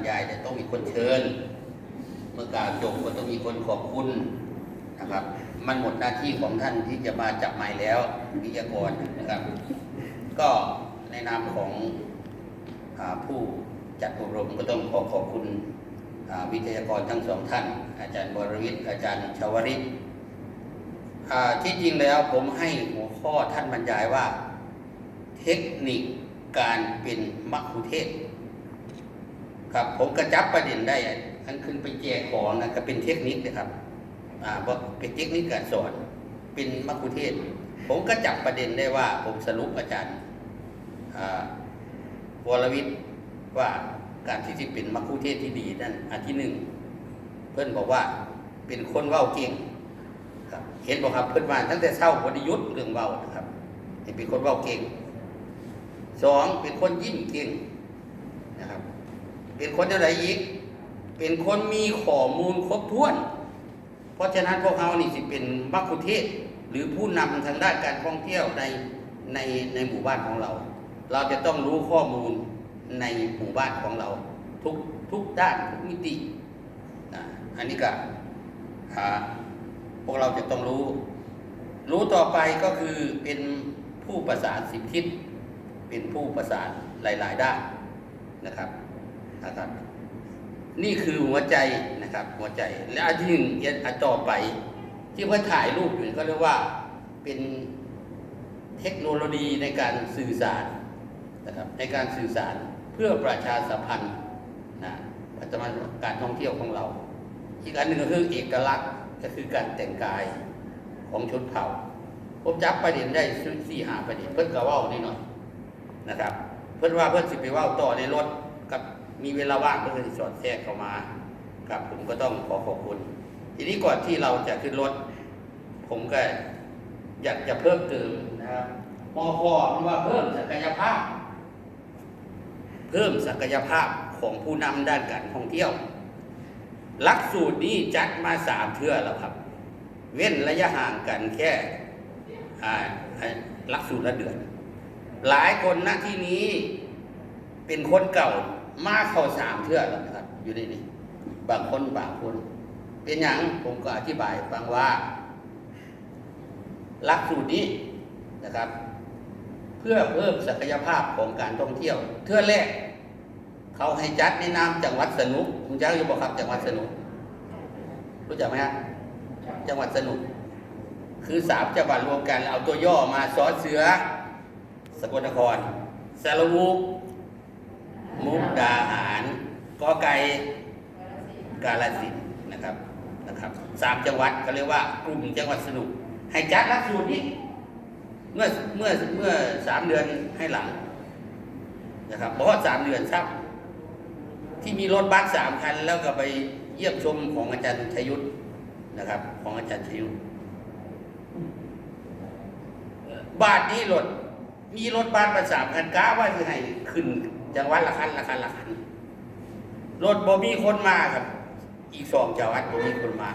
รยายแต่ต้องมีคนเชิญ เมื่อกล่าวจบก็ต้องมีคนขอบคุณนะครับ มันหมดหน้าที่ของท่านที่จะมาจับไม้แล้ววิทยากรนะครับ ก็ในนามของอผู้จัดอบรมก็ต้องขอขอบคุณวิทยากรทั้งสองท่าน อาจารย์บรวิทย์อาจารย์ชาวริตอ่าที่จริงแล้วผมให้หัวข้อท่านบรรยายว่า เทคนิคการเป็นมัคคุเทศ ครับผมกระจับประเด็นได้อะอันขึ้นไปแจกของนะก็เป็นเทคนิคนะครับอ่าว่าเป็นเทคนิคการสอน เป็นมัคคุเทศ ผมก็จับประเด็นได้ว่า ผมสรุปอาจารย์อ่าวรวิทย์ว่าการที่จะเป็นมัคคุเทศที่ดีนั่นอันที่หนึ่งเพื่อนบอกว่าเป็นคนเว้าเก่งครับเห็นบอกครับเพื่อนว่าตั้งแต่เช้าบไดิยุทธ์เรื่องเว้านะครับเป็นคนเว้าเก่งสองเป็นคนยิ้มเก่งนะครับ เป็นคนอะไรอีก เป็นคนมีข้อมูลครบถ้วน เพราะฉะนั้นพวกเรานี่สิเป็นมัคคุเทศหรือผู้นำทางด้านการท่องเที่ยวในในในหมู่บ้านของเรา เราจะต้องรู้ข้อมูลในหมู่บ้านของเรา ทุกทุกด้านทุกมิติอันนี้ก็อ่าพวกเราจะต้องรู้ รู้ต่อไปก็คือเป็นผู้ประสานสิบทิศ เป็นผู้ประสานหลาย ๆ ด้านนะครับ นะครับ นี่คือหัวใจนะครับ หัวใจ และอันที่หนึ่งอันต่อไป ที่เพื่อถ่ายรูปอยู่ก็เรียกว่าเป็นเทคโนโลยีในการสื่อสารนะครับในการสื่อสารเพื่อประชาสัมพันธ์นะพัฒนาการท่องเที่ยวของเรา อีกอันหนึ่งก็คือเอกลักษณ์ก็คือการแต่งกายของชนเผ่าผมจับประเด็นได้สี่หาประเด็นเพิ่นก็เว่านี่หน่อยนะครับ เพิ่นว่าเพิ่นสิไปเว่าต่อในรถกับ มีเวลาว่างก็สิสอดแทรกเข้ามาครับผมก็ต้องขอขอบคุณ ทีนี้ก่อนที่เราจะขึ้นรถ ผมก็อยากจะเพิ่มเติมนะครับมอคอมันว่าเพิ่มศักยภาพ เพิ่มศักยภาพของผู้นำด้านการท่องเที่ยว หลักสูตรนี้จัดมาสามเทื่อแล้วครับ เว้นระยะห่างกันแค่หลักสูตรละเดือน หลายคนณที่นี้เป็นคนเก่า มาเข้าสามเทื่อแล้วนะครับ อยู่ในนี้บางคนบางคน เป็นอย่างผมก็อธิบายฟังว่าหลักสูตรนี้นะครับ เพื่อเพิ่มศักยภาพของการท่องเที่ยว เทื่อแรก เขาให้จัดในนามจังหวัดสนุกคุณจ้าอยู่บอกครับจังหวัดสนุกรู้จักไหมฮะจังหวัดสนุก คือสามจังหวัดรวมกัน เอาตัวย่อมาซอเสือ สกลนครสารวุก มุกดาหารกอไก่กาลสินนะครับนะครับสามจังหวัดก็เรียกว่ากลุ่มจังหวัดสนุก ให้จัดหลักสูตรนี้ เมื่อเมื่อเมื่อสามเดือนให้หลังนะครับบอกว่าสามเดือนครับ ที่มีรถบัสสามคัน แล้วก็ไปเยี่ยมชมของอาจารย์ชยุทธนะครับ ของอาจารย์ชยุทธบาทนี้รถ มีรถบัสมาสามคันก้าว่าคือให้ขึ้นจังหวัดละคันละคันละคันรถบ่มีคนมาครับ อีกสองจังหวัดบ่มีคนมา